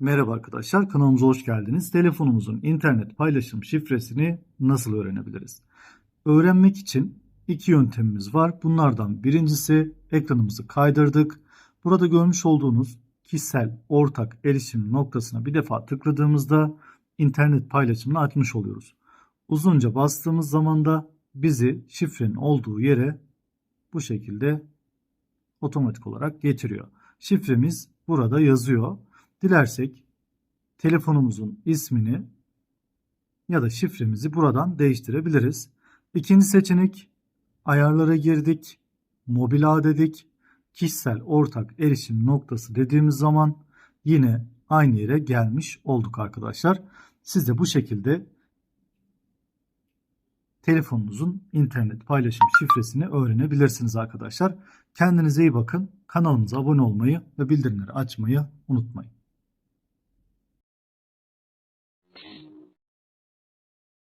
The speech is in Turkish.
Merhaba arkadaşlar, kanalımıza hoş geldiniz. Telefonumuzun internet paylaşım şifresini nasıl öğrenebiliriz? Öğrenmek için iki yöntemimiz var. Bunlardan birincisi ekranımızı kaydırdık. Burada görmüş olduğunuz kişisel ortak erişim noktasına bir defa tıkladığımızda internet paylaşımını açmış oluyoruz. Uzunca bastığımız zaman da bizi şifrenin olduğu yere bu şekilde otomatik olarak getiriyor. Şifremiz burada yazıyor. Dilersek telefonumuzun ismini ya da şifremizi buradan değiştirebiliriz. İkinci seçenek ayarlara girdik, mobil ağ dedik, kişisel ortak erişim noktası dediğimiz zaman yine aynı yere gelmiş olduk arkadaşlar. Siz de bu şekilde telefonunuzun internet paylaşım şifresini öğrenebilirsiniz arkadaşlar. Kendinize iyi bakın. Kanalımıza abone olmayı ve bildirimleri açmayı unutmayın.